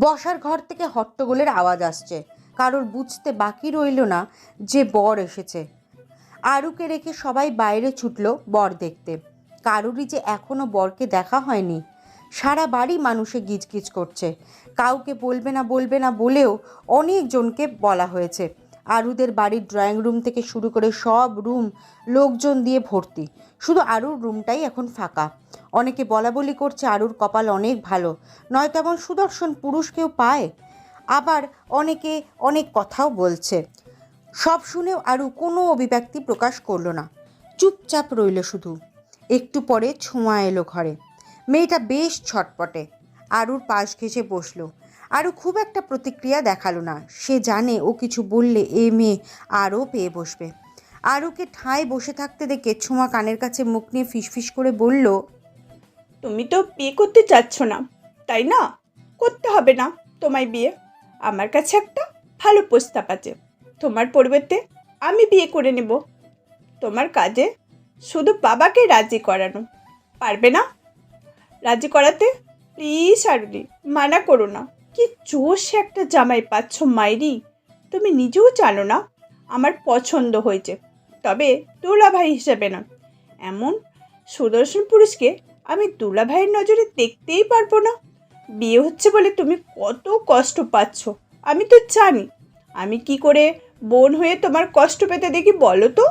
বসার ঘর থেকে হট্টগোলের আওয়াজ আসছে। কারোর বুঝতে বাকি রইল না যে বর এসেছে। আরুকে রেখে সবাই বাইরে ছুটল বর দেখতে। কারুরই যে এখনও বরকে দেখা হয়নি। সারা বাড়ি মানুষে গিজগিজ করছে। কাউকে বলবে না বলবে না বলেও অনেকজনকে বলা হয়েছে। আরুদের বাড়ির ড্রয়িং রুম থেকে শুরু করে সব রুম লোকজন দিয়ে ভর্তি। শুধু আরুর রুমটাই এখন ফাঁকা। অনেকে বলা বলি করছে আরুর কপাল অনেক ভালো, নয়তো এমন সুদর্শন পুরুষ কেউ পায়? আবার অনেকে অনেক কথাও বলছে। সব শুনেও আরু কোনো অভিব্যক্তি প্রকাশ করল না। চুপচাপ রইল শুধু। একটু পরে ছোঁয়া এলো ঘরে। মেয়েটা বেশ ছটপটে। আরুর পাশ ঘেঁষে বসল। আরও খুব একটা প্রতিক্রিয়া দেখাল না। সে জানে ও কিছু বললে এ মেয়ে আরও পেয়ে বসবে। আরুকে ঠায় বসে থাকতে দেখে ছোঁয়া কানের কাছে মুখ নিয়ে ফিসফিস করে বলল, তুমি তো বিয়ে করতে চাচ্ছ না, তাই না? করতে হবে না তোমায় বিয়ে। আমার কাছে একটা ভালো প্রস্তাব আছে। তোমার পরিবর্তে আমি বিয়ে করে নেব। তোমার কাজে শুধু বাবাকে রাজি করানো। পারবে না? রাজি করাতে প্লিজ আরুলি মানা করো না। কি জোশ একটা জামাই পাচ্ছ মাইরি? তুমি নিজেও জানো না, আমার পছন্দ হয়েছে। তবে দুলাভাই হিসেবে না। এমন সুদর্শন পুরুষকে আমি দুলাভাইয়ের নজরে দেখতেই পারব না। বিয়ে হচ্ছে বলে তুমি কত কষ্ট পাচ্ছ, আমি তো জানি। আমি কি করে বোন হয়ে তোমার কষ্ট পেতে দেখি বলো তো?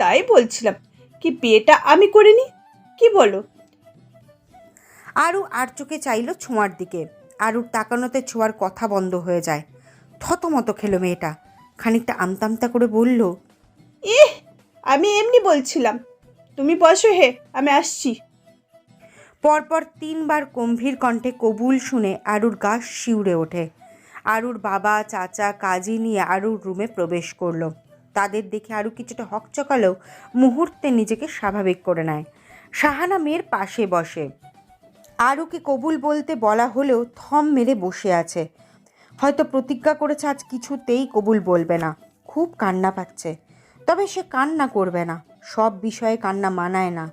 তাই বলছিলাম, কি বিয়েটা আমি করিনি? কি বলো? আরও আর চোখে চাইল ছোঁয়ার দিকে। আরুর তাকানোতে ছোঁয়ার কথা বন্ধ হয়ে যায়। থতমত খেলো মেয়েটা। খানিকটা আমতামতা করে বলল এহ আমি এমনি বলছিলাম। তুমি বসো হে আমি আসছি। পরপর তিনবার গম্ভীর কণ্ঠে কবুল শুনে আরুর গা শিউরে ওঠে। আরুর বাবা চাচা কাজী নিয়ে আরুর রুমে প্রবেশ করল। তাদের দেখে আরু কিছুটা হকচকালেও মুহূর্তে নিজেকে স্বাভাবিক করে নেয়। সাহানা মেয়ের পাশে বসে। আরুকে কবুল বলতে বলা হলেও থম মেরে বসে আছে। হয়তো প্রতিজ্ঞা করেছে আজ কিছুতেই কবুল বলবে না। খুব কান্না পাচ্ছে। তবে সে কান্না করবে না। সব বিষয়ে কান্না মানায় না।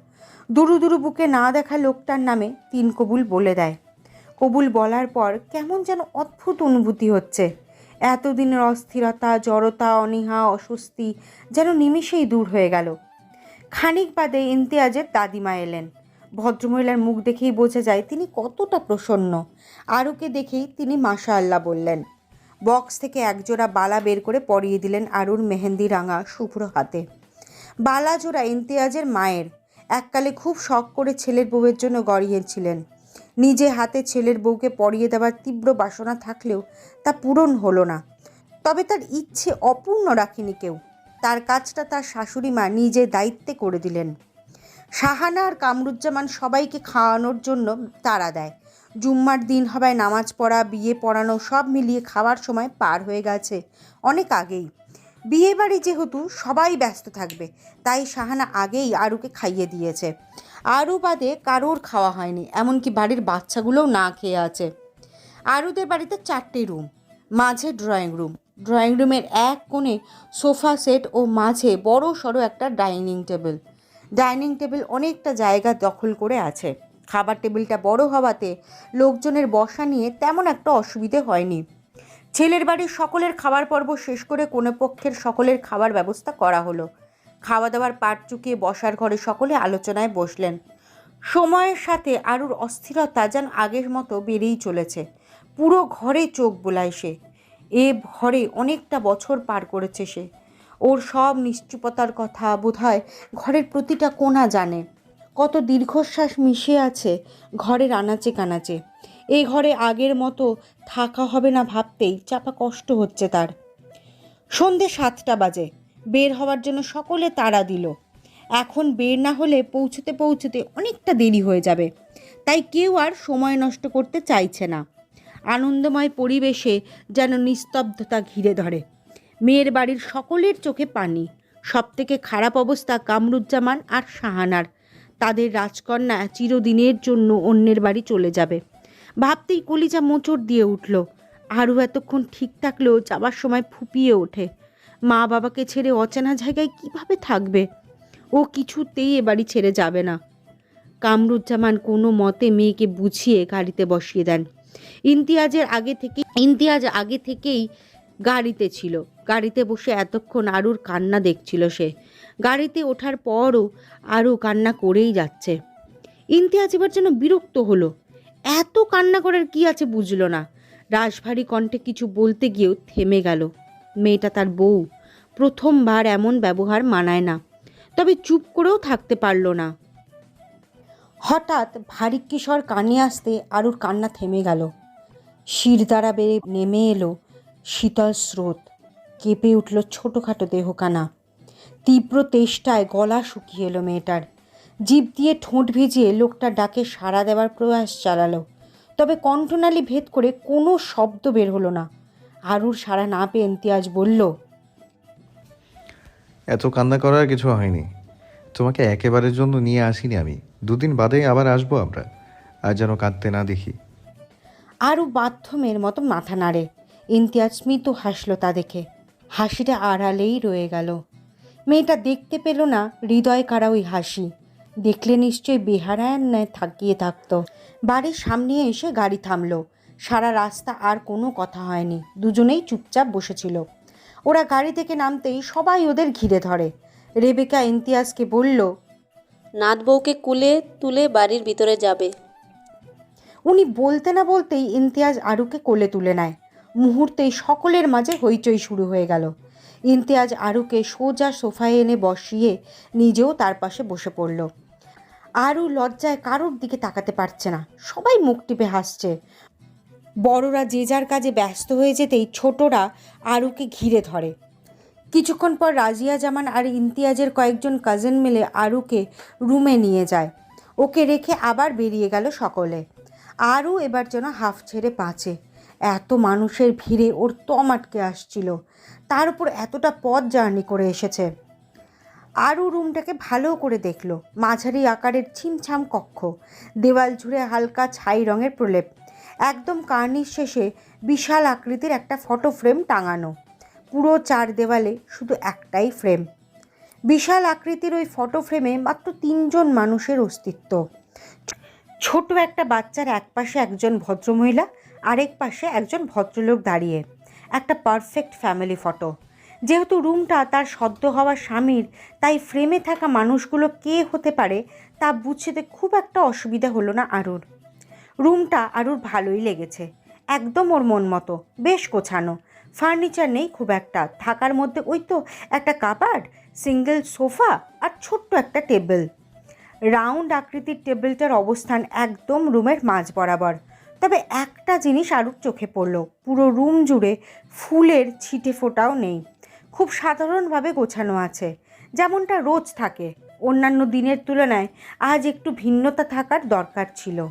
দুরু দুরু বুকে না দেখা লোকটার নামে তিন কবুল বলে দেয়। কবুল বলার পর কেমন যেন অদ্ভুত অনুভূতি হচ্ছে। এতদিনের অস্থিরতা, জড়তা, অনীহা, অস্বস্তি যেন নিমিষেই দূর হয়ে গেল। খানিক বাদে ইমতিয়াজের দাদিমা এলেন। ভদ্রমহিলার মুখ দেখেই বোঝা যায় তিনি কতটা প্রসন্ন। আরুকে দেখেই তিনি মাশা আল্লাহ বললেন। বক্স থেকে একজোড়া বালা বের করে পরিয়ে দিলেন আরুর মেহেন্দি রাঙা শুভ্র হাতে। বালা জোড়া ইমতিয়াজের মায়ের। এককালে খুব শখ করে ছেলের বউয়ের জন্য গড়িয়েছিলেন। নিজে হাতে ছেলের বউকে পরিয়ে দেওয়ার তীব্র বাসনা থাকলেও তা পূরণ হলো না। তবে তার ইচ্ছে অপূর্ণ রাখেনি কেউ। তার কাজটা তার শাশুড়ি মা নিজে দায়িত্বে করে দিলেন। শাহানা আর কামরুজ্জামান সবাইকে খাওয়ানোর জন্য তাড়া দেয়। জুম্মার দিন হবায় নামাজ পড়া, বিয়ে পড়ানো সব মিলিয়ে খাওয়ার সময় পার হয়ে গেছে অনেক আগেই। বিয়ে বাড়ি যেহেতু সবাই ব্যস্ত থাকবে, তাই শাহানা আগেই আরুকে খাইয়ে দিয়েছে। আরু বাদে কারোর খাওয়া হয়নি, এমনকি বাড়ির বাচ্চাগুলোও না খেয়ে আছে। আরুদের বাড়িতে চারটে রুম, মাঝে ড্রয়িং রুম। ড্রয়িং রুমের এক কোণে সোফা সেট ও মাঝে বড় সড়ো একটা ডাইনিং টেবিল। ডাইনিং টেবিল অনেকটা জায়গা দখল করে আছে। খাবার টেবিলটা বড় হওয়াতে লোকজনের বসা নিয়ে তেমন একটা অসুবিধে হয়নি। ছেলের বাড়ির সকলের খাবার পর্ব শেষ করে কোনো পক্ষের সকলের খাবার ব্যবস্থা করা হলো। খাওয়া দাওয়ার পাট চুকিয়ে বসার ঘরে সকলে আলোচনায় বসলেন। সময়ের সাথে আরুর অস্থিরতা যেন আগের মতো বেড়েই চলেছে। পুরো ঘরে চোখ বোলায় সে। এ ঘরে অনেকটা বছর পার করেছে সে। ওর সব নিশ্চুপতার কথা বোধহয় ঘরের প্রতিটা কোণা জানে। কত দীর্ঘশ্বাস মিশে আছে ঘরের আনাচে কানাচে। এই ঘরে আগের মতো থাকা হবে না ভাবতেই চাপা কষ্ট হচ্ছে তার। সন্ধে সাতটা বাজে, বের হওয়ার জন্য সকলে তাড়া দিল। এখন বের না হলে পৌঁছতে পৌঁছতে অনেকটা দেরি হয়ে যাবে, তাই কেউ আর সময় নষ্ট করতে চাইছে না। আনন্দময় পরিবেশে যেন নিস্তব্ধতা ঘিরে ধরে। মেয়ের বাড়ির সকলের চোখে পানি। সবথেকে খারাপ অবস্থা কামরুজ্জামান আর শাহানার। তাদের রাজকন্যা চিরদিনের জন্য অন্যের বাড়ি চলে যাবে। ভাবতেই কলিজা মোচড় দিয়ে উঠল। আরও এতক্ষণ ঠিক থাকলেও যাবার সময় ফুপিয়ে ওঠে। মা বাবাকে ছেড়ে অচেনা জায়গায় কীভাবে থাকবে? ও কিছুতেই এ বাড়ি ছেড়ে যাবে না। কামরুজ্জামান কোনো মতে মেয়েকে বুঝিয়ে গাড়িতে বসিয়ে দেন। ইমতিয়াজের আগে থেকে ইমতিয়াজ আগে থেকেই গাড়িতে ছিল। গাড়িতে বসে এতক্ষণ আরুর কান্না দেখছিল সে। গাড়িতে ওঠার পরও আরও কান্না করেই যাচ্ছে। ইমতিয়াজ এবার যেন বিরক্ত হলো। এত কান্না করার কি আছে বুঝলো না। রাশভারী কণ্ঠে কিছু বলতে গিয়েও থেমে গেল। মেয়েটা তার বউ। প্রথমবার এমন ব্যবহার মানায় না। তবে চুপ করেও থাকতে পারল না। হঠাৎ ভারী কিশোর কানে আসতে আরুর কান্না থেমে গেল। শির দ্বারা বেড়ে নেমে এলো। শীতল স্রোত কেঁপে উঠল ছোটোখাটো দেহকানা তীব্র তেষ্টায় গলা শুকিয়ে এলো মেয়েটার। জিভ দিয়ে ঠোঁট ভিজিয়ে লোকটা ডাকে সাড়া দেওয়ার প্রয়াস চালালো। তবে কণ্ঠনালী ভেদ করে কোনো শব্দ বের হলো না। আরুর সাড়া না পেয়ে ইমতিয়াজ বলল এত কান্না করার কিছু হয়নি। তোমাকে একেবারের জন্য নিয়ে আসিনি আমি। দুদিন বাদেই আবার আসব আমরা। আর যেন কাঁদতে না দেখি। আরও বাধ্যমের মতো মাথা নাড়ে। ইমতিয়াজ স্মিত হাসলো তা দেখে। হাসিটা আড়ালেই রয়ে গেল। মেয়েটা দেখতে পেল না হৃদয় কারা ওই হাসি। দেখলে নিশ্চয়ই বেহারায়ন ন্যায় থাকিয়ে থাকতো। বাড়ির সামনে এসে গাড়ি থামলো। সারা রাস্তা আর কোনো কথা হয়নি। দুজনেই চুপচাপ বসেছিল। ওরা গাড়ি থেকে নামতেই সবাই ওদের ঘিরে ধরে। রেবেকা ইমতিয়াজকে বলল নাত বউকে কুলে তুলে বাড়ির ভিতরে যাবে। উনি বলতে না বলতেই ইমতিয়াজ আরুকে কোলে তুলে নেয়। মুহূর্তেই সকলের মাঝে হইচই শুরু হয়ে গেল। ইমতিয়াজ আরুকে সোজা সোফায় এনে বসিয়ে নিজেও তার পাশে বসে পড়ল। আরু লজ্জায় কারোর দিকে তাকাতে পারছে না। সবাই মুখ টিপে হাসছে। বড়রা যে যার কাজে ব্যস্ত হয়ে যেতেই ছোটরা আরুকে ঘিরে ধরে। কিছুক্ষণ পর রাজিয়া জামান আর ইমতিয়াজের কয়েকজন কাজিন মিলে আরুকে রুমে নিয়ে যায়। ওকে রেখে আবার বেরিয়ে গেল সকলে। আরও এবার যেন হাফ ছেড়ে বাঁচে। এত মানুষের ভিড়ে ওর তম আটকে আসছিল। তার উপর এতটা পথ জার্নি করে এসেছে। আরও রুমটাকে ভালো করে দেখল। মাঝারি আকারের ছিমছাম কক্ষ। দেওয়াল জুড়ে হালকা ছাই রঙের প্রলেপ। একদম কার্নিশ শেষে বিশাল আকৃতির একটা ফটো ফ্রেম টাঙানো। পুরো চার দেওয়ালে শুধু একটাই ফ্রেম। বিশাল আকৃতির ওই ফটো ফ্রেমে মাত্র তিনজন মানুষের অস্তিত্ব। ছোট একটা বাচ্চার এক পাশে একজন ভদ্রমহিলা আরেক পাশে একজন ভদ্রলোক দাঁড়িয়ে। একটা পারফেক্ট ফ্যামিলি ফটো যেহেতু রুমটা তার সদ্য হওয়া স্বামীর, তাই ফ্রেমে থাকা মানুষগুলো কে হতে পারে তা বুঝতে খুব একটা অসুবিধা হলো না আরুর। রুমটা আরুর ভালোই লেগেছে। একদম ওর মন মতো, বেশ গোছানো। ফার্নিচার নেই খুব একটা। থাকার মধ্যে ওই তো একটা কাবার্ড সিঙ্গেল সোফা আর ছোট্ট একটা টেবিল রাউন্ড আকৃতির টেবিলটার অবস্থান একদম রুমের মাঝ বরাবর। তবে একটা জিনিস আরও চোখে পড়ল, পুরো রুম জুড়ে ফুলের ছিটে ফোটাও নেই। খুব সাধারণভাবে গোছানো আছে, যেমনটা রোজ থাকে। অন্যান্য দিনের তুলনায় আজ একটু ভিন্নতা থাকার দরকার ছিল।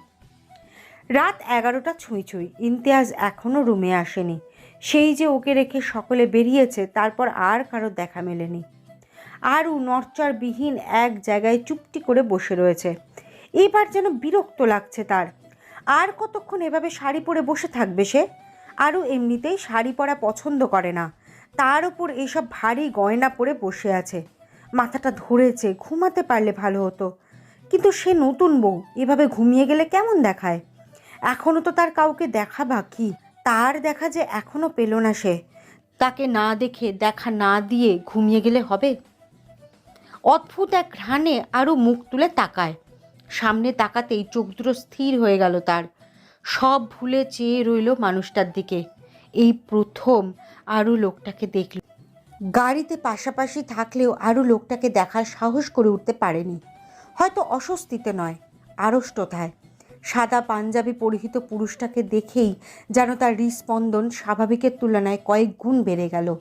রাত এগারোটা ছুঁই ছুঁই, ইমতিয়াজ এখনও রুমে আসেনি। সেই যে ওকে রেখে সকলে বেরিয়েছে, তারপর আর কারও দেখা মেলেনি। আরও নরচরবিহীন এক জায়গায় চুপটি করে বসে রয়েছে। এবার যেন বিরক্ত লাগছে তার। আর কতক্ষণ এভাবে শাড়ি পরে বসে থাকবে সে? আরও এমনিতেই শাড়ি পরা পছন্দ করে না। তার উপর এসব ভারী গয়না পরে বসে আছে। মাথাটা ধরেছে, ঘুমাতে পারলে ভালো হতো। কিন্তু সে নতুন বউ, এভাবে ঘুমিয়ে গেলে কেমন দেখায়? এখনও তো তার কাউকে দেখা বাকি। তার দেখা যে এখনও পেল না সে। তাকে না দেখে, দেখা না দিয়ে ঘুমিয়ে গেলে হবে? অদ্ভুত এক ঘ্রাণে আরও মুখ তুলে তাকায়। সামনে তাকাতেই চোখ দুটো স্থির হয়ে গেল তার। সব ভুলে চেয়ে রইল মানুষটার দিকে। এই প্রথম আরও লোকটাকে দেখল। গাড়িতে পাশাপাশি থাকলেও আরও লোকটাকে দেখার সাহস করে উঠতে পারেনি। হয়তো অস্বস্তিতে নয়, আড়ষ্টতায়। সাদা পাঞ্জাবি পরিহিত পুরুষটাকে দেখেই যেন তার হৃস্পন্দন স্বাভাবিকের তুলনায় কয়েক গুণ বেড়ে গেল।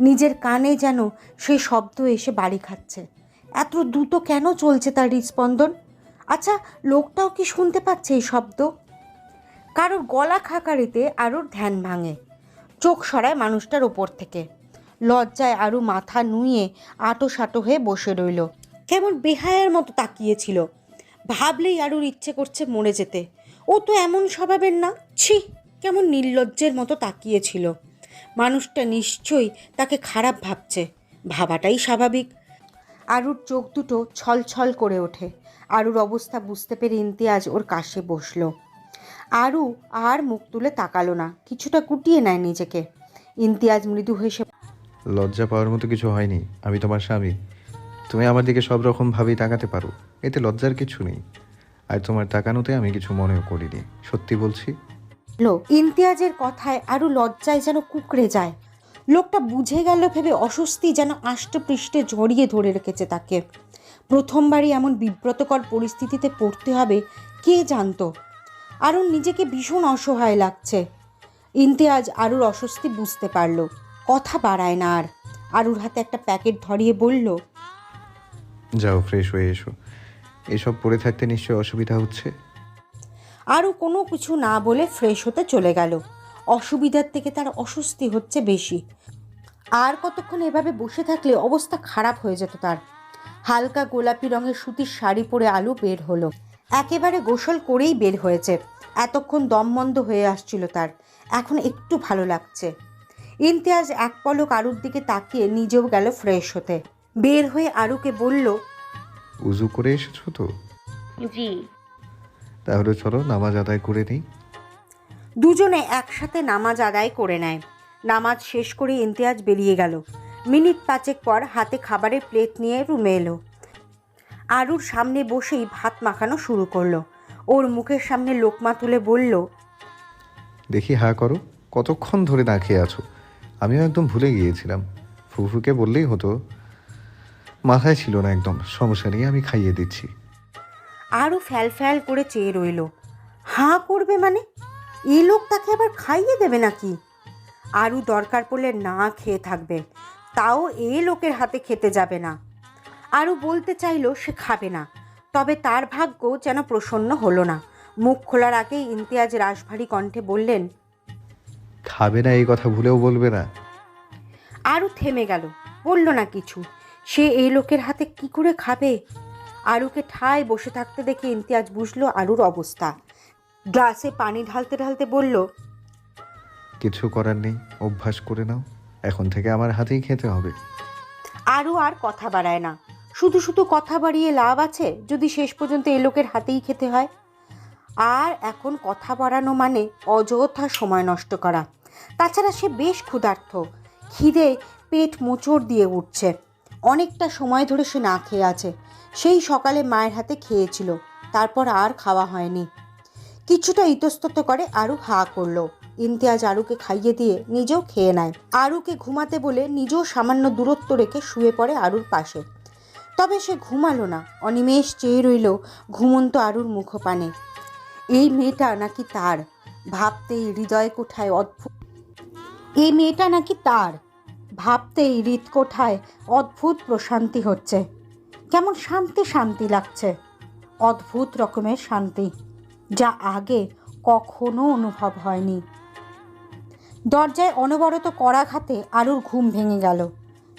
নিজের কানে যেন সে শব্দ এসে বাড়ি খাচ্ছে। এত দ্রুত কেন চলছে তার হৃস্পন্দন? আচ্ছা লোকটাও কি শুনতে পাচ্ছে এই শব্দ? কারোর গলা খাকারিতে আরোর ধ্যান ভাঙে। চোখ সরায় মানুষটার ওপর থেকে। লজ্জায় আরও মাথা নুয়ে আটো সাটো হয়ে বসে রইল। কেমন বেহায়ার মতো তাকিয়েছিল। ভাবলেই আরুর ইচ্ছে করছে মরে যেতে। ও তো এমন স্বভাবের না। ছি, কেমন নির্লজ্জের মতো তাকিয়েছিল। মানুষটা নিশ্চয়ই তাকে খারাপ ভাবছে। ভাবাটাই স্বাভাবিক। আরুর চোখ দুটো ছলছল করে ওঠে। আরুর অবস্থা বুঝতে পেরে ইমতিয়াজ ওর কাছে বসল। আরু আর মুখ তুলে তাকালো না কিছুটা গুটিয়ে নেয় নিজেকে। ইমতিয়াজ মৃদু হেসে লজ্জা পাওয়ার মতো কিছু হয়নি আমি তোমার স্বামী। তুমি আমার দিকে সব রকমভাবেই তাকাতে পারো এতে লজ্জার কিছু নেই। আর তোমার তাকানোতে আমি কিছু মনেও করিনি সত্যি বলছি। লো ইমতিয়াজের কথায় আরও লজ্জায় যেন কুকড়ে যায়। লোকটা বুঝে গেল ভেবে অস্বস্তি যেন আষ্টপৃষ্টে জড়িয়ে ধরে রেখেছে তাকে। প্রথমবারই এমন বিব্রতকর পরিস্থিতিতে পড়তে হবে কে জানতো? আরও নিজেকে ভীষণ অসহায় লাগছে। ইমতিয়াজ আরুর অস্বস্তি বুঝতে পারল। কথা বাড়ায় না আর। আরুর হাতে একটা প্যাকেট ধরিয়ে বলল যাও ফ্রেশ হয়ে এসো। এসব পড়ে থাকতে নিশ্চয়ই অসুবিধা হচ্ছে? আরও কোনো কিছু না বলে ফ্রেশ হতে চলে গেল। অসুবিধার থেকে তার অস্বস্তি হচ্ছে বেশি। আর কতক্ষণ এভাবে বসে থাকলে অবস্থা খারাপ হয়ে যেত তার। হালকা গোলাপি রঙের সুতির শাড়ি পরে আলু বের হলো। একেবারে গোসল করেই বের হয়েছে। এতক্ষণ দমবন্ধ হয়ে আসছিল তার। এখন একটু ভালো লাগছে। ইমতিয়াজ এক পলক আরুর দিকে তাকিয়ে নিজেও গেল ফ্রেশ হতে। বের হয়ে আরুকে বলল উজু করে এসেছ তো? জি। তাহলে চলো নামাজ আদায় করে নিই। দুজনে একসাথে নামাজ আদায় করে নেয়। নামাজ শেষ করে ইমতিয়াজ বেরিয়ে গেল। মিনিট পাঁচেক পর হাতে খাবারের প্লেট নিয়ে রুমে এলো। আরুর সামনে বসেই ভাত মাখানো শুরু করল। ওর মুখের সামনে লোকমা তুলে বলল দেখি হা করো কতক্ষণ ধরে না খেয়ে আছো? আমিও একদম ভুলে গিয়েছিলাম। ফুফুকে বললেই হতো মাথায় ছিল না একদম সমস্যা নেই আমি খাইয়ে দিচ্ছি। আরও ফ্যাল ফ্যাল করে চেয়ে রইল। হাঁ করবে মানে? এই লোক তাকে আবার খাইয়ে দেবে নাকি? আরও দরকার পড়লে না খেয়ে থাকবে। তাও এ লোকের হাতে খেতে যাবে না। আরও বলতে চাইলো সে খাবে না। তবে তার ভাগ্য যেন প্রসন্ন হলো না। মুখ খোলার আগেই ইমতিয়াজ রাশভারী কণ্ঠে বললেন খাবে না এই কথা ভুলেও বলবে না। আরও থেমে গেল বলল না কিছু সে এই লোকের হাতে কি করে খাবে? আরুকে ঠায় বসে থাকতে দেখে ইমতিয়াজ বুঝলো আরুর অবস্থা। গ্লাসে পানি ঢালতে ঢালতে বলল কিছু করার নেই অভ্যাস করে নাও। এখন থেকে আমার হাতেই খেতে হবে। আরও আর কথা বাড়ায় না। শুধু শুধু কথা বাড়িয়ে লাভ আছে যদি শেষ পর্যন্ত এই লোকের হাতেই খেতে হয়। আর এখন কথা বাড়ানো মানে অযথা সময় নষ্ট করা। তাছাড়া সে বেশ ক্ষুধার্ত। খিদে পেট মোচড় দিয়ে উঠছে। অনেকটা সময় ধরে সে না খেয়ে আছে। সেই সকালে মায়ের হাতে খেয়েছিল। তারপর আর খাওয়া হয়নি। কিছুটা ইতস্তত করে আরও হা করল। ইমতিয়াজ আরুকে খাইয়ে দিয়ে নিজেও খেয়ে নেয়। আরুকে ঘুমাতে বলে নিজেও সামান্য দূরত্ব রেখে শুয়ে পড়ে আরুর পাশে। তবে সে ঘুমালো না। অনিমেষ চেয়ে রইল ঘুমন্ত আরুর মুখপানে। এই মেয়েটা নাকি তার? ভাবতেই হৃদয় কোঠায় অদ্ভুত। এই মেয়েটা নাকি তার? ভাবতেই হৃদকোঠায় অদ্ভুত প্রশান্তি হচ্ছে। কেমন শান্তি শান্তি লাগছে। অদ্ভুত রকমের শান্তি। যা আগে কখনো অনুভব হয়নি। দরজায় অনবরত করাঘাতে আরুর ঘুম ভেঙে গেল।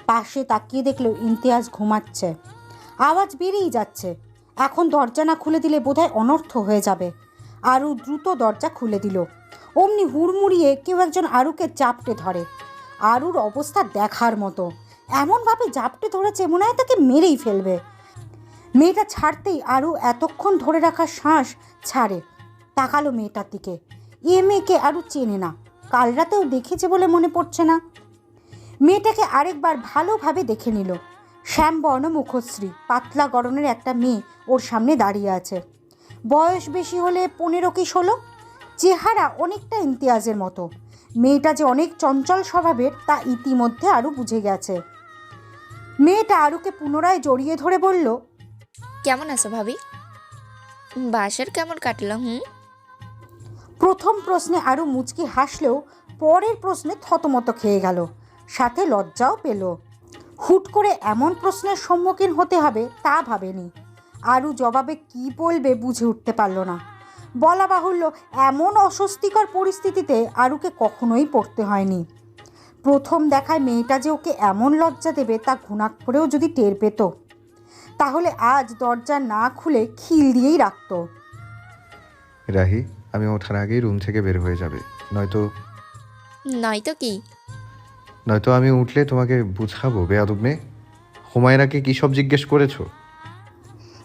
পাশে তাকিয়ে দেখল ইমতিয়াজ ঘুমাচ্ছে। আওয়াজ বেরিয়েই যাচ্ছে। এখন দরজা না খুলে দিলে বোধহয় অনর্থ হয়ে যাবে। আরু দ্রুত দরজা খুলে দিল। অমনি হুড়মুড়িয়ে কেউ একজন আরুকে চাপটে ধরে। আরুর অবস্থা দেখার মতো। এমনভাবে জাপটে ধরেছে মনে হয় তাকে মেরেই ফেলবে। মেয়েটা ছাড়তেই আরও এতক্ষণ ধরে রাখা শ্বাস ছাড়ে। তাকালো মেয়েটার দিকে। এ মেয়েকে আরও চেনে না। কাল রাতেও দেখেছে বলে মনে পড়ছে না। মেয়েটাকে আরেকবার ভালোভাবে দেখে নিল। শ্যামবর্ণ মুখশ্রী, পাতলা গড়নের একটা মেয়ে ওর সামনে দাঁড়িয়ে আছে। বয়স বেশি হলে পনেরো কি ষোলো? চেহারা অনেকটা ইমতিয়াজের মতো। মেয়েটা যে অনেক চঞ্চল স্বভাবের, তা ইতিমধ্যে আরও বুঝে গেছে। মেয়েটা আরুকে পুনরায় জড়িয়ে ধরে বলল, কেমন আছো ভাবি? বাসার কেমন কাটলো, হুম? প্রথম প্রশ্নে আরও মুচকি হাসলেও পরের প্রশ্নে থতমত খেয়ে গেল। সাথে লজ্জাও পেল। হুট করে এমন প্রশ্নের সম্মুখীন হতে হবে তা ভাবেনি। আরু জবাবে কি বলবে বুঝে উঠতে পারল না। বলা বাহুল্য, এমন অস্বস্তিকর পরিস্থিতিতে আরুকে কখনোই পড়তে হয়নি। প্রথম দেখায় মেয়েটা যে ওকে এমন লজ্জা দেবে তা ঘুণাক করেও যদি টের পেত, তাহলে আজ দরজা না খুলে খিল দিয়েই রাখতো। রাহি আমি ওঠার আগেই রুম থেকে বের হয়ে যাবে। নয়তো নয়তো কি? নয়তো আমি উঠলে তোমাকে বুঝাবো বেয়াদব মেয়ে। হুমায়রাকে কী সব জিজ্ঞেস করেছ?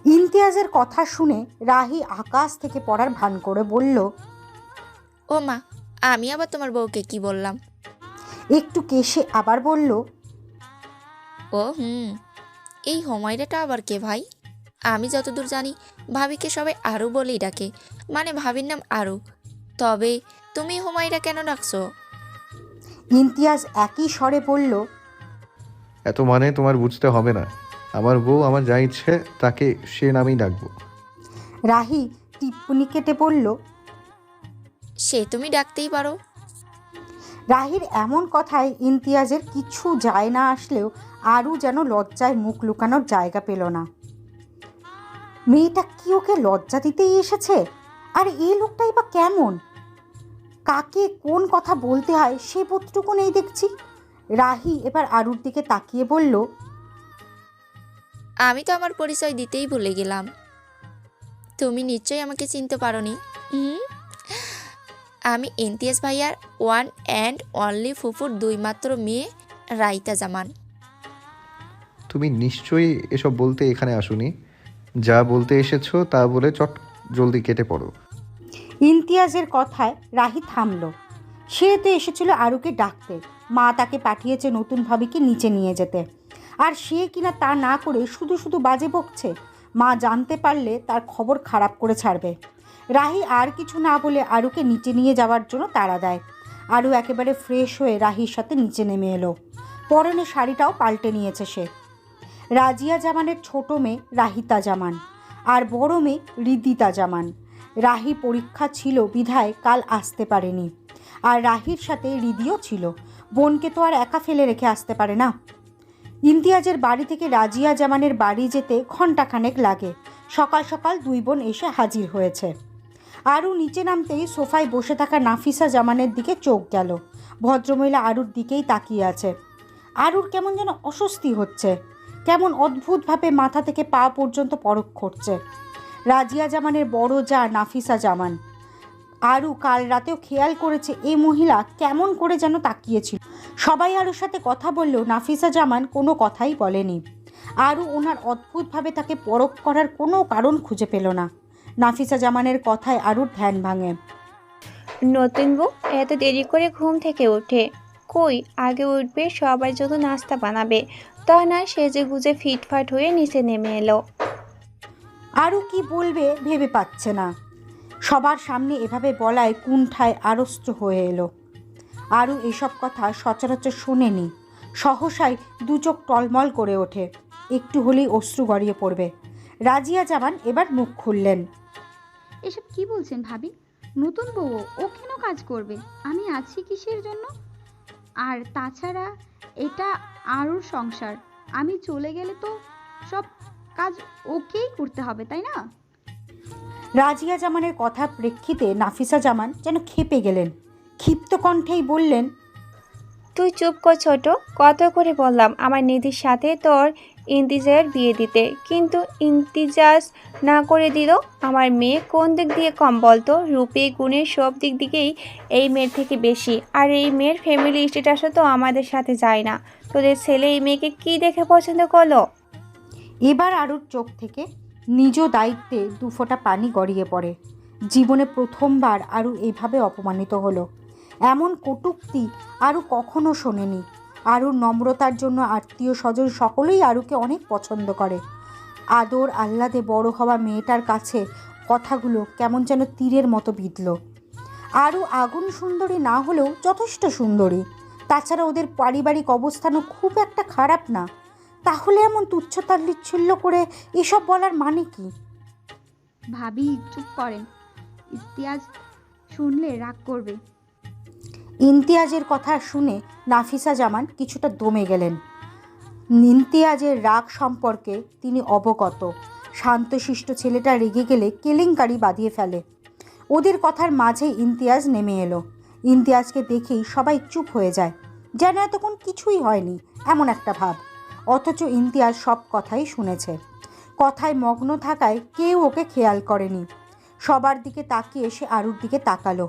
ইমতিয়াজের কথা শুনে রাহি আকাশ থেকে পড়ার ভান করে বলল ও মা আমি আবার তোমার বউকে কি বললাম? একটু কেশে আবার বলল ও হুম এই হুমায়রাটা আবার কে ভাই? আমি যতদূর জানি ভাবিকে সবাই আরও বলেই ডাকে। মানে ভাবির নাম আরও তবে তুমি হুমায়রা কেন ডাকছো? ইমতিয়াজ একই স্বরে বলল এত মানে তোমার বুঝতে হবে না। আমার বউ আমার যা ইচ্ছে তাকে সে নামেই ডাকবো। রাহি টিপ্পনি কেটে বলল সে তুমি ডাকতেই পারো। রাহির এমন কথায় ইমতিয়াজের কিছু যায় না আসলেও আরও যেন লজ্জায় মুখ লুকানোর জায়গা পেল না। মেয়েটা কি ওকে লজ্জা দিতেই এসেছে? আর এই লোকটাই বা কেমন? কাকে কোন কথা বলতে হয় সে বোধটুকু নেই দেখছি। রাহি এবার আরুর দিকে তাকিয়ে বলল আমি তো আমার পরিচয় দিতেই ভুলে গেলাম। তুমি নিশ্চয়ই আমাকে চিনতে পারোনি। হুম আমি ইমতিয়াজ ভাইয়ার ওয়ান অ্যান্ড অনলি ফুফুর দুই মাত্র মেয়ে রাইতা জামান। তুমি নিশ্চয়ই এসব বলতে এখানে আসুনি। যা বলতে এসেছ তা বলে চট জলদি কেটে পড়ো। ইমতিয়াজের কথায় রাহি থামল। সে তো এসেছিল আরুকে ডাকতে। মা তাকে পাঠিয়েছে নতুন ভাবিকে নিচে নিয়ে যেতে। আর সে কিনা তা না করে শুধু শুধু বাজে বকছে। মা জানতে পারলে তার খবর খারাপ করে ছাড়বে। রাহি আর কিছু না বলে আরুকে নিচে নিয়ে যাওয়ার জন্য তাড়া দেয়। আরু একেবারে ফ্রেশ হয়ে রাহির সাথে নিচে নেমে এলো। পরনে শাড়িটাও পাল্টে নিয়েছে সে। রাজিয়া জামানের ছোট মেয়ে রাহিতা জামান আর বড় মেয়ে রিদিতা জামান। রাহি পরীক্ষা ছিল, বিধায় কাল আসতে পারেনি। আর রাহির সাথে রিদিও ছিল। বোনকে তো আর একা ফেলে রেখে আসতে পারে না। ইমতিয়াজের বাড়ি থেকে রাজিয়া জামানের বাড়ি যেতে ঘণ্টাখানেক লাগে। সকাল সকাল দুই বোন এসে হাজির হয়েছে। আরও নিচে নামতেই সোফায় বসে থাকা নাফিসা জামানের দিকে চোখ গেল। ভদ্রমহিলা আরুর দিকেই তাকিয়ে আছে। আরুর কেমন যেন অস্বস্তি হচ্ছে। কেমন অদ্ভুতভাবে মাথা থেকে পা পর্যন্ত পরখ করছে। রাজিয়া জামানের বড় যা নাফিসা জামান। আরু কাল রাতেও খেয়াল করেছে এই মহিলা কেমন করে যেন তাকিয়েছিল। সবাই আরুর সাথে কথা বললেও নাফিসা জামান কোনো কথাই বলেনি। আরও ওনার অদ্ভুতভাবে তাকে পরখ করার কোনো কারণ খুঁজে পেল না। নাফিসা জামানের কথায় আরুর ধ্যান ভাঙে। নতুন বউ, এত দেরি করে ঘুম থেকে ওঠে। কই আগে উঠবে সবার জন্য নাস্তা বানাবে। তা না সেজে গুজে ফিটফাট হয়ে নিচে নেমে এলো। আরও কি বলবে ভেবে পাচ্ছে না। সবার সামনে এভাবে বলায় কুণ্ঠায় আড়ষ্ট হয়ে এলো। আরও এসব কথা সচরাচর শোনেনি। সহসায় দু চোখ টলমল করে ওঠে। একটু হলেই অশ্রু গড়িয়ে পড়বে। রাজিয়া জামান এবার মুখ খুললেন। এসব কি বলছেন ভাবি? নতুন বউ ও কেন কাজ করবে? আমি আছি কিসের জন্য? আর তাছাড়া এটা আরও সংসার। আমি চলে গেলে তো সব কাজ ওকেই করতে হবে তাই না? রাজিয়া জামানের কথা প্রেক্ষিতে নাফিসা জামান যেন খেপে গেলেন। ক্ষিপ্ত কণ্ঠেই বললেন তুই চুপ কর ছোট কত করে বললাম আমার নিধির সাথে তোর ইন্তিজার বিয়ে দিতে। কিন্তু ইন্তিজাজ না করে দিল, আমার মেয়ে কোন দিক দিয়ে কম বলতো রূপে, গুণে সব দিক দিকেই এই মেয়ের থেকে বেশি। আর এই মেয়ের ফ্যামিলি স্টেটাসও তো আমাদের সাথে যায় না। তোদের ছেলে এই মেয়েকে কি দেখে পছন্দ করল? এবার আরুর চোখ থেকে নিজ দায়িত্বে দুফোঁটা পানি গড়িয়ে পড়ে। জীবনে প্রথমবার আরু এইভাবে অপমানিত হলো। এমন কটূক্তি আরু কখনো শোনেনি। আরুর নম্রতার জন্য আত্মীয় স্বজন সকলেই আরুকে অনেক পছন্দ করে। আদর আহ্লাদে বড় হওয়া মেয়েটার কাছে কথাগুলো কেমন যেন তীরের মতো বিঁধল। আরও আগুন সুন্দরী না হলেও যথেষ্ট সুন্দরী। তাছাড়া ওদের পারিবারিক অবস্থানও খুব একটা খারাপ না। তাহলে এমন তুচ্ছতাচ্ছিল্য করে এসব বলার মানে কি? ভাবি, চুপ করেন। ইতিহাস শুনলে রাগ করবে। ইমতিয়াজের কথা শুনে নাফিসা জামান কিছুটা দমে গেলেন। ইমতিয়াজের রাগ সম্পর্কে তিনি অবগত। শান্তশিষ্ট ছেলেটা রেগে গেলে কেলেঙ্কারি বাঁধিয়ে ফেলে। ওদের কথার মাঝে ইমতিয়াজ নেমে এলো। ইমতিয়াজকে দেখেই সবাই চুপ হয়ে যায়। যেন এতক্ষণ কিছুই হয়নি, এমন একটা ভাব। অথচ ইমতিয়াজ সব কথাই শুনেছে। কথায় মগ্ন থাকায় কেউ ওকে খেয়াল করেনি। সবার দিকে তাকিয়ে সে আরুর দিকে তাকালো।